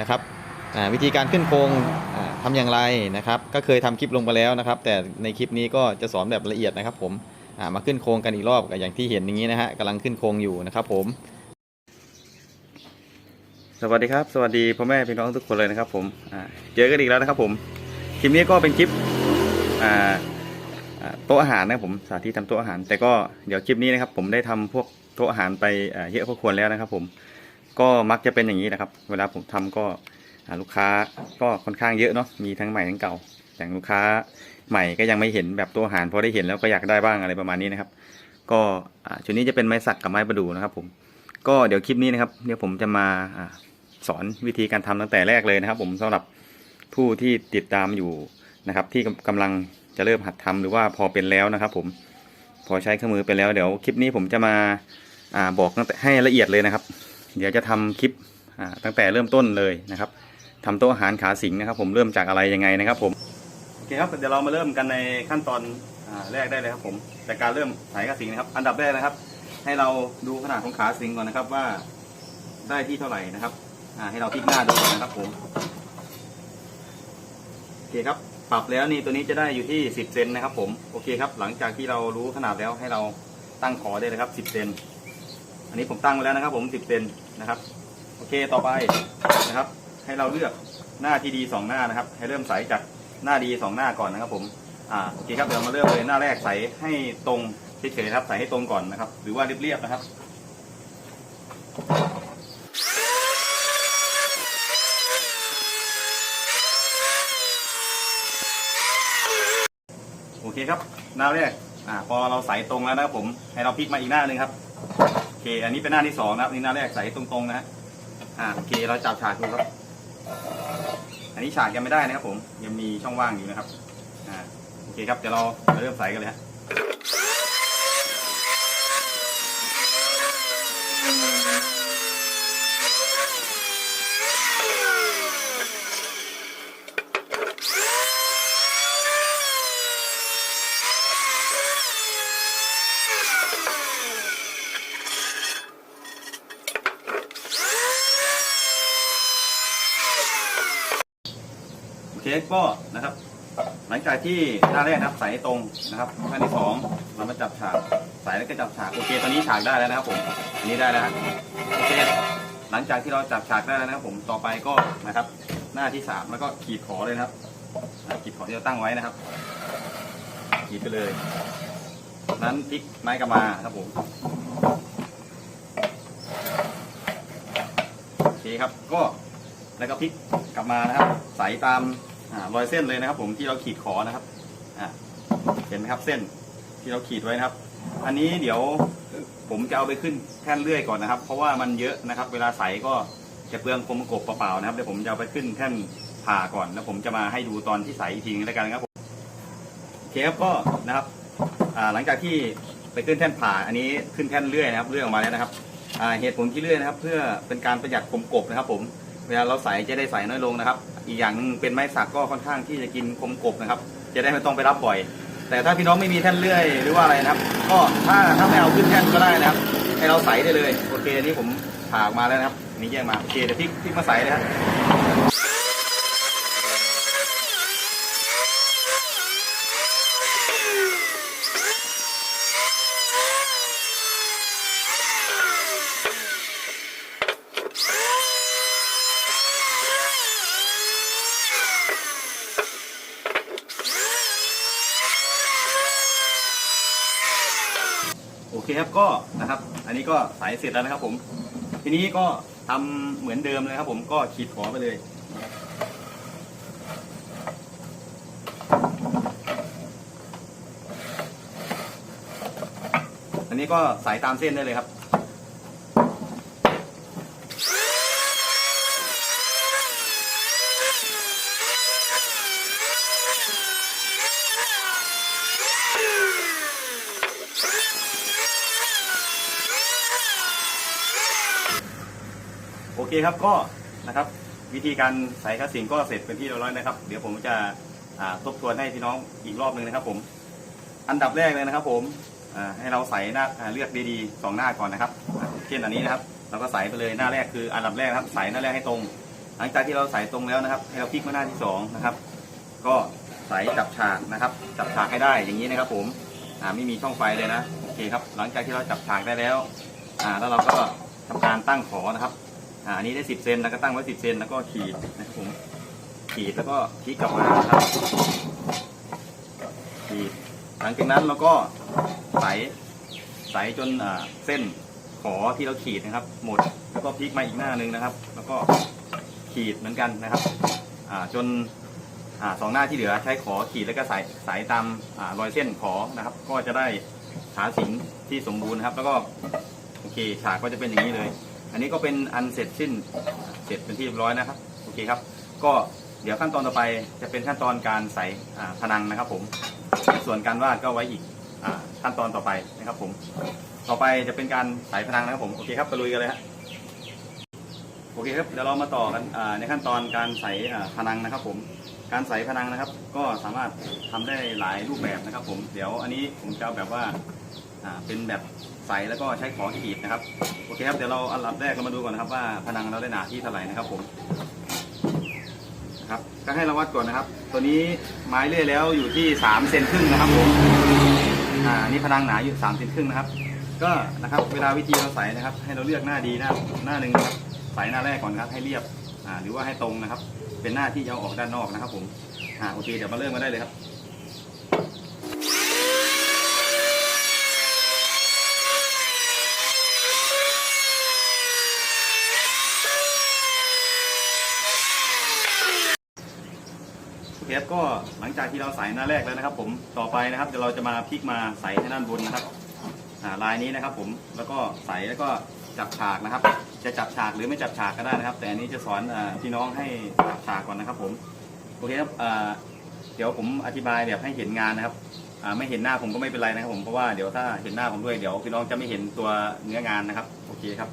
นะครับวิธีการขึ้นโครงอ่าทำอย่างไรนะครับ ก็เคยทำคลิปลงไปแล้วนะครับ แต่ในคลิปนี้ก็จะสอนแบบละเอียดนะครับ ผมมาขึ้นโครงกันอีกรอบกับอย่างที่เห็นอย่างนี้นะฮะกำลังขึ้นโครงอยู่นะครับ ผม สวัสดีครับ สวัสดีพ่อแม่พี่น้องทุกคนเลยนะครับ ผมเจอกันอีกแล้วนะครับ ผมคลิปนี้ก็เป็นคลิปโต๊ะอาหารนะครับผมสาธิตทำโต๊ะอาหาร แต่ก็เดี๋ยวคลิปนี้นะครับ ผมได้ทำพวกโต๊ะอาหารไปเยอะพอควรแล้วนะครับ ผม ก็มักจะเป็นอย่างนี้นะครับ เวลาผมทำก็ลูกค้าก็ค่อนข้างเยอะเนาะมีทั้งใหม่ทั้งเก่าแต่ลูกค้าใหม่ก็ยังไม่เห็นแบบตัวอาหารพอได้เห็นแล้วก็อยากได้บ้างอะไรประมาณนี้นะครับ ก็ชุดนี้จะเป็นไม้สักกับไม้ประดูนะครับ ผมก็เดี๋ยวคลิปนี้นะครับเดี๋ยวผมจะมาอสอนวิธีการทำตั้งแต่แรกเลยนะครับ ผมสำหรับผู้ที่ติดตามอยู่นะครับ ที่กำกำลังจะเริ่มหัดทำหรือว่าพอเป็นแล้วนะครับ ผมพอใช้เครื่องมือไปแล้วเดี๋ยวคลิปนี้ผมจะมาอ่าบอกตั้งแต่ให้ละเอียดเลยนะครับ เดี๋ยวจะทำคลิปตั้งแต่เริ่มต้นเลยนะครับทำโต๊ะอาหารขาสิงนะครับ ผมเริ่มจากอะไรยังไงนะครับ ผมโอเคครับเดี๋ยวเรามาเริ่มกันในขั้นตอนอแรกได้เลยครับผมแต่การเริ่มสายขาสิงนะครับ อันดับแรกนะครับ ให้เราดูขนาดของขาสิงก่อนนะครับว่าได้ที่เท่าไหร่นะครับให้เราพลิกหน้าดูก่อนนะครับผมโอเคครับปรับแล้วนี่ตัวนี้จะได้อยู่ที่ 10 เซนนะครับ ผมโอเคครับ หลังจากที่เรารู้ขนาดแล้วให้เราตั้งขอได้เลยครับ 10 เซนอันนี้ผมตั้งไว้แล้วนะครับ ผม 10 เซน นะครับ โอเคต่อไปนะครับ ให้เราเลือกหน้าที่ดีสองหน้านะครับ ให้เริ่มใส่จากหน้าดีสองหน้าก่อนนะครับผมอ่าโอเคครับเดี๋ยวมาเริ่มเลยหน้าแรกใส่ให้ตรงเฉยๆครับใส่ให้ตรงก่อนนะครับ หรือว่าเรียบๆนะครับโอเคครับหน้าแรกอ่าพอเราใส่ตรงแล้วนะครับผมให้เราพลิกมาอีกหน้าหนึ่งครับ เค อันนี้เป็นหน้าที่สองนะครับนี่หน้าแรกใส่ตรงๆนะฮะอ่าโอเคเราจับฉากดูครับ อันนี้ฉากยังไม่ได้นะครับผมยังมีช่องว่างอยู่นะครับอ่าโอเคครับเดี๋ยวเราเริ่มใส่กันเลยฮะ คก็นะครับ หลังจากที่หน้าแรกนะครับใส่ให้ตรงนะครับหน้าที่สองเรามาจับฉากใส่แล้วก็จับฉากโอเคตอนนี้ฉากได้แล้วนะครับผมอันนี้ได้แล้วโอเคหลังจากที่เราจับฉากได้แล้วนะครับผมต่อไปก็นะครับ หน้าที่สามแล้วก็ขีดขอเลยนะครับขีดขอที่เราตั้งไว้นะครับขีดไปเลย นั้นพลิกไม้กลับมาครับผมโอเคครับก็แล้วก็พลิกกลับมานะครับ ใส่ตาม รอยเส้นเลยนะครับ ผมที่เราขีดขอนะครับเห็นไหมครับเส้นที่เราขีดไว้นะครับ อันนี้เดี๋ยวผมจะเอาไปขึ้นแท่นเลื่อยก่อนนะครับ เพราะว่ามันเยอะนะครับ เวลาใส่ก็จะเปลืองคมกบเปล่าๆนะครับเดี๋ยวผมจะเอาไปขึ้นแท่นผ่าก่อนแล้วผมจะมาให้ดูตอนที่ใส่อีกทีนึงแล้วกันครับผมโอเคครับก็นะครับหลังจากที่ไปขึ้นแท่นผ่าอันนี้ขึ้นแท่นเลื่อยนะครับเลื่อยออกมาแล้วนะครับเหตุผลที่เลื่อยนะครับ เพื่อเป็นการประหยัดคมกบนะครับ ผมเวลาเราใส่จะได้ใส่น้อยลงนะครับ อีกอย่างนึงเป็นไม้สักก็ค่อนข้างที่จะกินคมกบนะครับ จะได้ไม่ต้องไปรับบ่อย แต่ถ้าพี่น้องไม่มีแท่นเลื่อยหรือว่าอะไรนะครับ ก็ถ้าถ้าไม่เอาขึ้นแท่นก็ได้นะครับ ให้เราใส่ได้เลย โอเคอันนี้ผมผ่าออกมาแล้วนะครับ นี่แยกมา โอเคเดี๋ยวพลิกพลิกมาใส่เลยครับ เคครับก็นะครับ อันนี้ก็สายเสร็จแล้วนะครับ ผม ทีนี้ก็ทำเหมือนเดิมเลยครับ ผมก็ขีดขอไปเลยอันนี้ก็สายตามเส้นได้เลยครับ เคครับก็นะครับวิธีการใส่คัสสิงก็เสร็จเป็นที่เรียบร้อยนะครับ เดี๋ยวผมจะทบทวนให้พี่น้องอีกรอบหนึ่งนะครับ ผม อันดับแรกเลยนะครับ ผมให้เราใส่หน้าเลือกดีๆสองหน้าก่อนนะครับ เช่นอันนี้นะครับ เราก็ใส่ไปเลยหน้าแรกคืออันดับแรกครับใส่หน้าแรกให้ตรง หลังจากที่เราใส่ตรงแล้วนะครับ ให้เราพลิกมาหน้าที่สองนะครับ ก็ใส่จับฉากนะครับ จับฉากให้ได้อย่างนี้นะครับ ผมไม่มีช่องไฟเลยนะโอเคครับ หลังจากที่เราจับฉากได้แล้วแล้วเราก็ทำการตั้งขอนะครับ อ่าอันนี้ได้10เซนแล้วก็ตั้งไว้10เซนแล้วก็ขีดนะครับผมขีดแล้วก็พลิกกลับมาครับขีดหลังจากนั้นเราก็ใสใสจนเส้นขอที่เราขีดนะครับ หมดแล้วก็พลิกมาอีกหน้าหนึ่งนะครับ แล้วก็ขีดเหมือนกันนะครับอ่าจนอ่าสองหน้าที่เหลือใช้ขอขีดแล้วก็สายสายตามอ่ารอยเส้นขอนะครับ ก็จะได้ขาสิงที่สมบูรณ์นะครับ แล้วก็โอเคฉากก็จะเป็นอย่างนี้เลย อันนี้ก็เป็นอันเสร็จสิ้นเสร็จเป็นที่เรียบร้อยนะครับโอเคครับ ก็เดี๋ยวขั้นตอนต่อไปจะเป็นขั้นตอนการใส่อ่าพนังนะครับผม ส่วนการวาดก็ไว้อีกอขั้นตอนต่อไปนะครับผม ต่อไปจะเป็นการใส่พนังนะครับผมโอเคครับไปลุยกันเลยฮะโอเคครับเดี๋ยวเรามาต่อกันในขั้นตอนการใส่อ่าพนังนะครับผม การใส่พนังนะครับ ก็สามารถทำได้หลายรูปแบบนะครับผม เดี๋ยวอันนี้ผมจะเอาแบบว่าเป็นแบบ ใส่แล้วก็ใช้ขอขีดนะครับโอเคครับเดี๋ยวเราอันดับแรกเรามาดูก่อนนะครับ ว่าพนังเราได้หนาที่เท่าไหร่นะครับผมนะครับก็ให้เราวัดก่อนนะครับ ตัวนี้ไม้เลื่อยแล้วอยู่ที่3เซนครึ่งนะครับผมอ่านนี่พนังหนาอยู่3เซนครึ่งนะครับ ก็นะครับเวลาวิธีเราใส่นะครับ ให้เราเลือกหน้าดีหน้าหน้าหนึ่งนะครับใส่หน้าแรกก่อนครับให้เรียบอ่าหรือว่าให้ตรงนะครับ เป็นหน้าที่จะเอาออกด้านนอกนะครับ ผมอ่าโอเคเดี๋ยวมาเริ่มมาได้เลยครับ โอเคครับก็หลังจากที่เราใส่หน้าแรกแล้วนะครับ ผมต่อไปนะครับเดี๋ยวเราจะมาพลิกมาใส่ให้ด้านบนนะครับอ่าลายนี้นะครับ ผมแล้วก็ใส่แล้วก็จับฉากนะครับ จะจับฉากหรือไม่จับฉากก็ได้นะครับ แต่อันนี้จะสอนพี่น้องให้จับฉากก่อนนะครับ ผมโอเคครับเดี๋ยวผมอธิบายแบบให้เห็นงานนะครับไม่เห็นหน้าผมก็ไม่เป็นไรนะครับ ผมเพราะว่าเดี๋ยวถ้าเห็นหน้าผมด้วยเดี๋ยวพี่น้องจะไม่เห็นตัวเนื้องานนะครับ โอเคครับ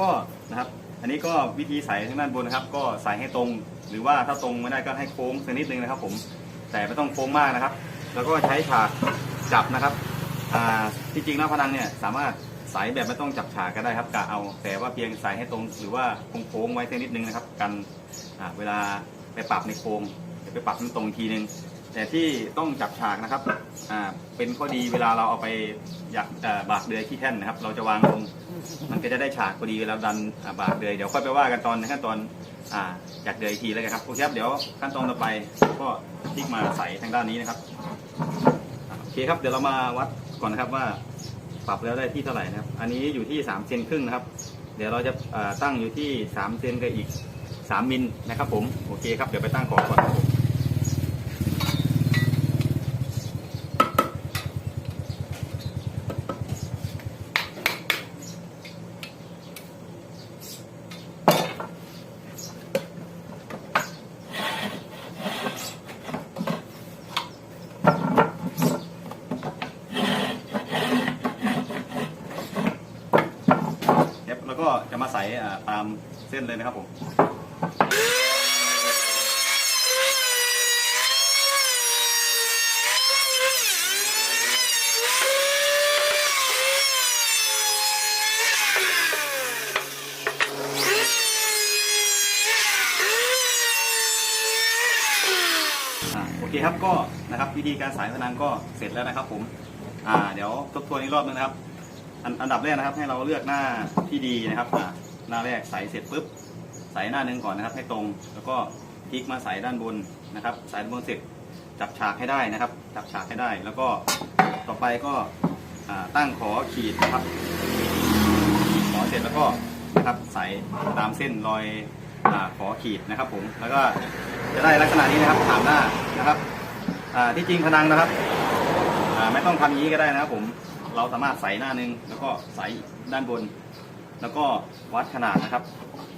ก็นะครับ อันนี้ก็วิธีใส่ทางด้านบนนะครับ ก็ใส่ให้ตรง หรือว่าถ้าตรงไม่ได้ก็ให้โค้งสักนิดนึงนะครับ ผม แต่ไม่ต้องโค้งมากนะครับ แล้วก็ใช้ฉากจับนะครับ อ่าที่จริงแล้วพนังเนี่ยสามารถใส่แบบไม่ต้องจับฉากก็ได้ครับกะเอา แต่ว่าเพียงใส่ให้ตรง หรือว่าโค้งไว้สักนิดนึงนะครับ กันเวลาไปปรับในโครงไปปรับให้มันตรงทีนึงแต่ที่ต้องจับฉากนะครับ อ่า เป็นข้อดีเวลาเราเอาไปอยากบากเดือยที่แท่นนะครับ เราจะวางลง มันก็จะได้ฉากพอดีเวลาดันบากเดือยเดี๋ยวค่อยไปว่ากันตอนในขั้นตอนอ่าอยากเดือยอีกทีแล้วกันครับโอเคครับเดี๋ยวขั้นตอนต่อไปก็พลิกมาใส่ทางด้านนี้นะครับโอเคครับเดี๋ยวเรามาวัดก่อนนะครับว่าปรับแล้วได้ที่เท่าไหร่นะครับ อันนี้อยู่ที่3เซนครึ่งนะครับ เดี๋ยวเราจะตั้งอยู่ที่3เซนกับอีก 3มิลนะครับผม โอเคครับ เดี๋ยวไปตั้งขอก่อนครับผม แล้วก็จะมาใส่ตามเส้นเลยนะครับผมโอเคครับก็นะครับวิธีการสายพนังก็เสร็จแล้วนะครับผมอ่าเดี๋ยวทบทวนอีกรอบนึงนะครับ อันอันดับแรกนะครับ ให้เราเลือกหน้าที่ดีนะครับอ่าหน้าแรกใส่เสร็จปุ๊บใส่หน้าหนึ่งก่อนนะครับ ให้ตรง แล้วก็พลิกมาใส่ด้านบนนะครับใส่ด้านบนเสร็จจับฉากให้ได้นะครับ จับฉากให้ได้ แล้วก็ต่อไปก็อ่าตั้งขอขีดนะครับขีดขอเสร็จแล้วก็นะครับใส่ตามเส้นรอยอาขอขีดนะครับ ผมแล้วก็จะได้ลักษณะนี้นะครับถามหน้านะครับอ่าที่จริงพนังนะครับอ่าไม่ต้องทำอย่างนี้ก็ได้นะครับผม เราสามารถใส่หน้าหนึง แล้วก็ใส่ด้านบน แล้วก็วัดขนาดนะครับ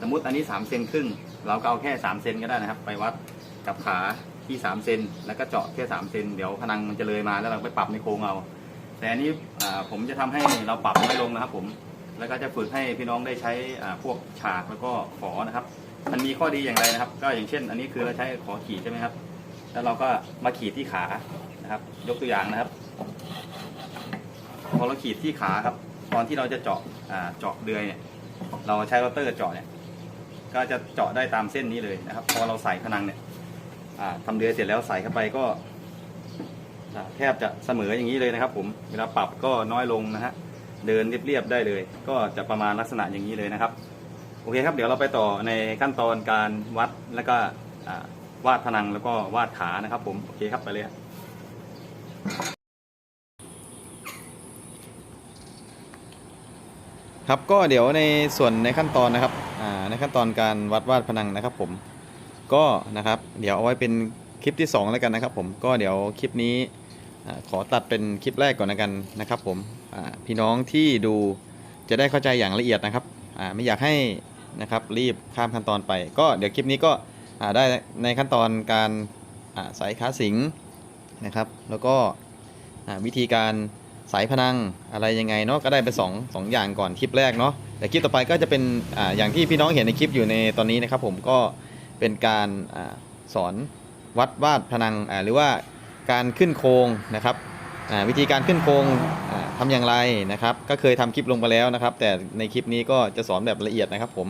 สมมติอันนี้3เซนครึ่งเราก็เอาแค่3เซนก็ได้นะครับ ไปวัดกับขาที่3เซนแล้วก็เจาะแค่3เซนเดี๋ยวพนังมันจะเลยมาแล้วเราไปปรับในโครงเอา แต่อันนี้ผมจะทำให้เราปรับไม่ลงนะครับ ผม แล้วก็จะฝึกให้พี่น้องได้ใช้พวกฉากแล้วก็ขอนะครับ มันมีข้อดีอย่างไรนะครับ ก็อย่างเช่น อันนี้คือเราใช้ขอขีดใช่ไหมครับ แล้วเราก็มาขีดที่ขานะครับ ยกตัวอย่างนะครับ อเราขีดที่ขาครับ ตอนที่เราจะเจาะเจาะเดือยเนี่ย เราใช้โรเตอร์เจาะเนี่ย ก็จะเจาะได้ตามเส้นนี้เลยนะครับ พอเราใส่พนังเนี่ยอ่าทำเดือยเสร็จแล้วใส่เข้าไปก็แทบจะเสมออย่างนี้เลยนะครับ ผมเวลาปรับก็น้อยลงนะฮะเดินเรียบๆได้เลย ก็จะประมาณลักษณะอย่างนี้เลยนะครับ โอเคครับ เดี๋ยวเราไปต่อในขั้นตอนการวัดแล้วก็วาดพนังแล้วก็วาดขานะครับ ผมโอเคครับไปเลย ครับก็เดี๋ยวในส่วนในขั้นตอนนะครับในขั้นตอนการวัดวาดพนังนะครับผมก็นะครับเดี๋ยวเอาไว้เป็นคลิปที่ 2 แล้วกันนะครับผมก็เดี๋ยวคลิปนี้ขอตัดเป็นคลิปแรกก่อนแล้วกันนะครับผมพี่น้องที่ดูจะได้เข้าใจอย่างละเอียดนะครับไม่อยากให้นะครับรีบข้ามขั้นตอนไป ก็เดี๋ยวคลิปนี้ก็ได้ในขั้นตอนการอ่าใส่ขาสิงนะครับ แล้วก็วิธีการ สายพนังอะไรยังไงเนาะก็ได้ไปสองสองอย่างก่อนคลิปแรกเนาะแต่คลิปต่อไปก็จะเป็นออย่างที่พี่น้องเห็นในคลิปอยู่ในตอนนี้นะครับ ผมก็เป็นการอสอนวัดวาดพนังหรือว่าการขึ้นโครงนะครับวิธีการขึ้นโครงอ่าทำอย่างไรนะครับ ก็เคยทำคลิปลงไปแล้วนะครับ แต่ในคลิปนี้ก็จะสอนแบบละเอียดนะครับ ผม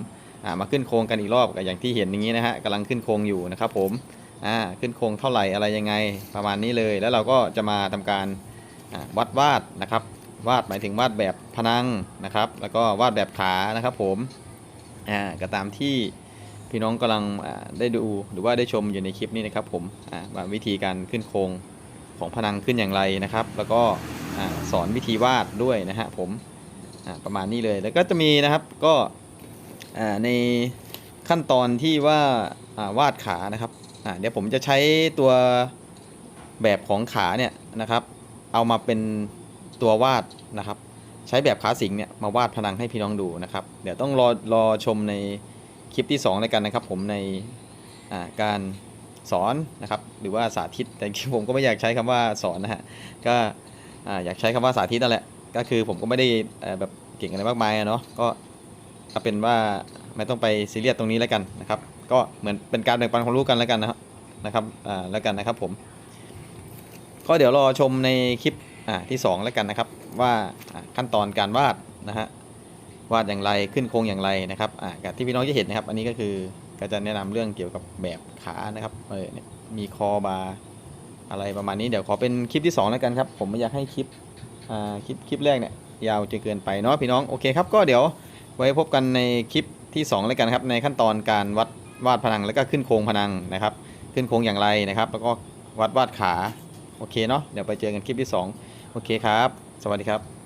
มาขึ้นโครงกันอีกรอบอย่างที่เห็นอย่างนี้นะฮะกำลังขึ้นโครงอยู่นะครับ ผมขึ้นโครงเท่าไหร่อะไรยังไงประมาณนี้เลย แล้วเราก็จะมาทำการ วัดวาดนะครับ วาดหมายถึงวาดแบบพนังนะครับ แล้วก็วาดแบบขานะครับผมอ่าก็ตามที่พี่น้องกำลังได้ดูหรือว่าได้ชมอยู่ในคลิปนี้นะครับผมอ่าว่าวิธีการขึ้นโครงของพนังขึ้นอย่างไรนะครับ แล้วก็อสอนวิธีวาดด้วยนะฮะผมอ่าประมาณนี้เลยแล้วก็จะมีนะครับก็อ่าในขั้นตอนที่ว่าอ่าวาดขานะครับอ่าเดี๋ยวผมจะใช้ตัวแบบของขาเนี่ยนะครับ เอามาเป็นตัววาดนะครับ ใช้แบบขาสิงเนี่ยมาวาดพนังให้พี่น้องดูนะครับ เดี๋ยวต้องรอรอชมในคลิปที่2แล้วกันนะครับ ผมในาการสอนนะครับ หรือว่าสาธิตแต่ผมก็ไม่อยากใช้คำว่าสอนนะฮะก็อ่าอยากใช้คำว่าสาธิตนั่นแหละก็คือผมก็ไม่ได้แบบเก่งอะไรมากมายอะเนาะก็เอาเป็นว่าไม่ต้องไปซีเรียสตรงนี้แล้วกันนะครับ ก็เหมือนเป็นการแบ่งปันความรู้กันแล้วกันนะครับนะครับแล้วกันนะครับผม ก็เดี๋ยวรอชมในคลิปอ่าที่ 2 แล้วกันนะครับ ว่าขั้นตอนการวาดนะฮะวาดอย่างไรขึ้นโครงอย่างไรนะครับอ่าที่พี่น้องจะเห็นนะครับ อันนี้ก็คือก็จะแนะนำเรื่องเกี่ยวกับแบบขานะครับเออเนี่ยมีคอบาอะไรประมาณนี้เดี๋ยวขอเป็นคลิปที่ 2 แล้วกันครับ ผมไม่อยากให้คลิปอ่าคลิปคลิปแรกเนี่ยยาวจนเกินไปเนาะพี่น้องโอเคครับก็เดี๋ยวไว้พบกันในคลิปที่2แล้วกันครับในขั้นตอนการวัดวาดพนังแล้วก็ขึ้นโครงพนังนะครับ ขึ้นโครงอย่างไรนะครับ แล้วก็วัดวาดขา โอเคเนาะเดี๋ยวไปเจอกันคลิปที่ 2 โอเคครับ สวัสดีครับ